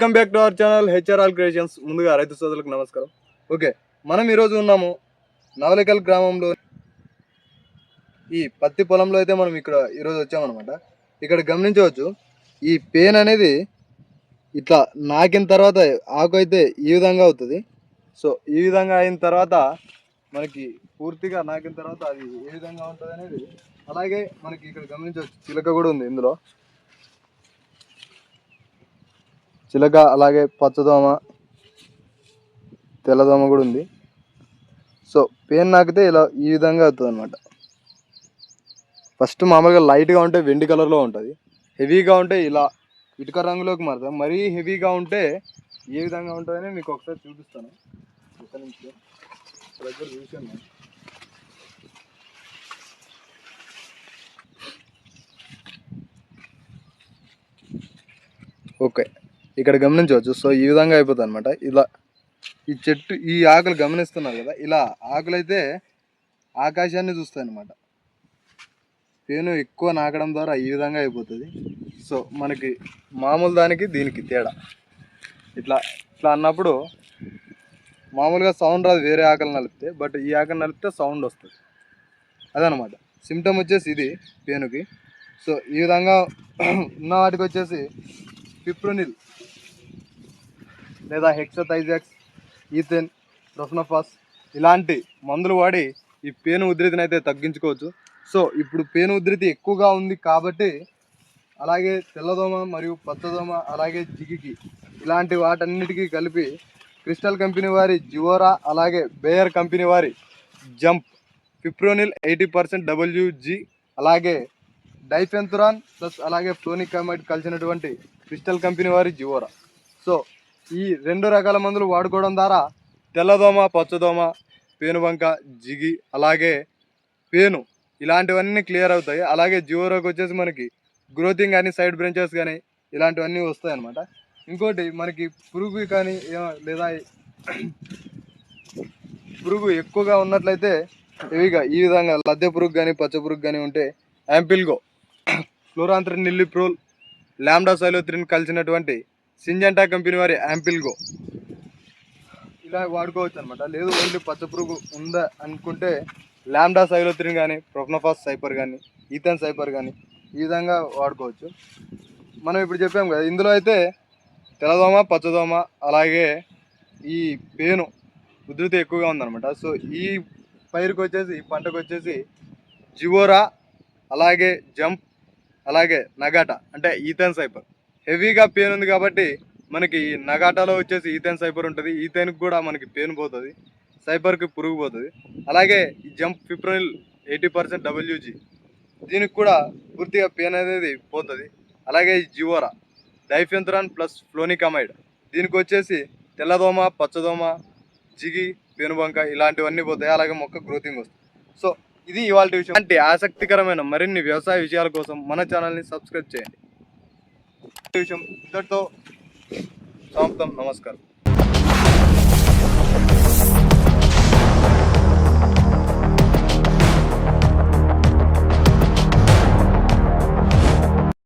Welcome back to our channel హెచ్ఆర్ఆల్ creations. ముందుగా రైతు సోదరులకు నమస్కారం. ఓకే మనం ఈరోజు ఉన్నాము నవలికల్ గ్రామంలో. ఈ పత్తి పొలంలో అయితే మనం ఇక్కడ ఈరోజు వచ్చామన్నమాట. ఇక్కడ గమనించవచ్చు ఈ పెయిన్ అనేది ఇట్లా నాకిన తర్వాత ఆకు అయితే ఈ విధంగా అవుతుంది. సో ఈ విధంగా అయిన తర్వాత మనకి పూర్తిగా నాకిన తర్వాత అది ఏ విధంగా ఉంటుంది అనేది అలాగే మనకి ఇక్కడ గమనించవచ్చు. చిలక కూడా ఉంది ఇందులో. చిలక అలాగే పచ్చదోమ తెల్లదోమ కూడా ఉంది. సో పెయిన్ నాకితే ఇలా ఈ విధంగా అవుతుంది అనమాట ఫస్ట్ మామూలుగా లైట్గా ఉంటే వెండి కలర్లో ఉంటుంది. హెవీగా ఉంటే ఇలా ఇటుక రంగులోకి మారుతుంది. మరీ హెవీగా ఉంటే ఏ విధంగా ఉంటుందని మీకు ఒకసారి చూపిస్తాను. ఒక నిమిషం. ఇక్కడ దగ్గర చూసాను ఓకే. ఇక్కడ గమనించవచ్చు. సో ఈ విధంగా అయిపోతుంది అనమాట ఇలా ఈ చెట్టు ఈ ఆకులు గమనిస్తున్నారు కదా ఇలా ఆకులు అయితే ఆకాశాన్ని చూస్తాయి అనమాట పేను ఎక్కువ నాకడం ద్వారా ఈ విధంగా అయిపోతుంది. సో మనకి మామూలు దానికి దీనికి తేడా. ఇట్లా ఇట్లా అన్నప్పుడు మామూలుగా సౌండ్ రాదు వేరే ఆకలి నలిపితే బట్ ఈ ఆకలి నలిపితే సౌండ్ వస్తుంది. అదనమాట సిమ్టమ్ వచ్చేసి ఇది పేనుకి సో ఈ విధంగా ఉన్న వాటికి వచ్చేసి పిప్రోనిల్. లేదా హెక్సథైజాక్స్ ఈథెన్ ప్రొఫ్నఫాస్ ఇలాంటి మందులు వాడి ఈ పేను ఉధృతిని అయితే తగ్గించుకోవచ్చు. సో ఇప్పుడు పేను ఉధృతి ఎక్కువగా ఉంది కాబట్టి అలాగే తెల్లదోమ మరియు పచ్చదోమ అలాగే జిగికి ఇలాంటి వాటన్నిటికీ కలిపి క్రిస్టల్ కంపెనీ వారి జివోరా అలాగే బేయర్ కంపెనీ వారి Jump fipronil eighty percent WG అలాగే డైఫెంతురాన్ ప్లస్ అలాగే ఫ్లోనికామైడ్ కలిసినటువంటి క్రిస్టల్ కంపెనీ వారి జివోరా. సో ఈ రెండు రకాల మందులు వాడుకోవడం ద్వారా తెల్లదోమ పచ్చదోమ పేనుబంక జిగి అలాగే పేను ఇలాంటివన్నీ క్లియర్ అవుతాయి. అలాగే జియోరోకి వచ్చేసి మనకి గ్రోతింగ్ కానీ సైడ్ బ్రాంచెస్ కానీ ఇలాంటివన్నీ వస్తాయి అనమాట ఇంకోటి మనకి పురుగు కానీ లేదా పురుగు ఎక్కువగా ఉన్నట్లయితే ఇవిగా ఈ విధంగా లద్దె పురుగు కానీ పచ్చ పురుగు కానీ ఉంటే Ampligo chlorantraniliprole lambda cyhalothrin కలిసినటువంటి సింజంటా కంపెనీ వారి యాంపిల్గో ఇలా వాడుకోవచ్చు అనమాట లేదు ఓన్లీ పచ్చ పురుగు ఉందా అనుకుంటే ల్యాండా సైలోత్రిన్ కానీ ప్రొఫ్నఫాస్ సైపర్ కానీ ఈథన్ సైపర్ కానీ ఈ విధంగా వాడుకోవచ్చు. మనం ఇప్పుడు చెప్పాం కదా ఇందులో అయితే తెల్లదోమ పచ్చదోమ అలాగే ఈ పేను ఉధృతి ఎక్కువగా ఉందన్నమాట. సో ఈ పైరుకు వచ్చేసి ఈ పంటకు వచ్చేసి జివోరా అలాగే జంప్ అలాగే నగాటా అంటే ఈథెన్ సైపర్. హెవీగా పెయిన్ ఉంది కాబట్టి మనకి ఈ నగాటాలో వచ్చేసి ఈథెన్ సైపర్ ఉంటుంది. ఈథెన్కి కూడా మనకి పెయిన్ పోతుంది. సైపర్కి పురుగు పోతుంది. అలాగే ఈ jump fipronil eighty percent WG దీనికి కూడా పూర్తిగా పెయిన్ అనేది పోతుంది. అలాగే జివోరా డైఫెంథరాన్ ప్లస్ ఫ్లోనికమైడ్. దీనికి వచ్చేసి తెల్లదోమ పచ్చదోమ జిగి పెనుబంక ఇలాంటివన్నీ పోతాయి. అలాగే మొక్క గ్రోతింగ్ వస్తుంది. సో ఇది ఇవాళ విషయం. అంటే ఆసక్తికరమైన మరిన్ని వ్యవసాయ విషయాల కోసం మన ఛానల్ని సబ్స్క్రైబ్ చేయండి. ఈ విషయం ఇంతటితో సమాప్తం నమస్కారం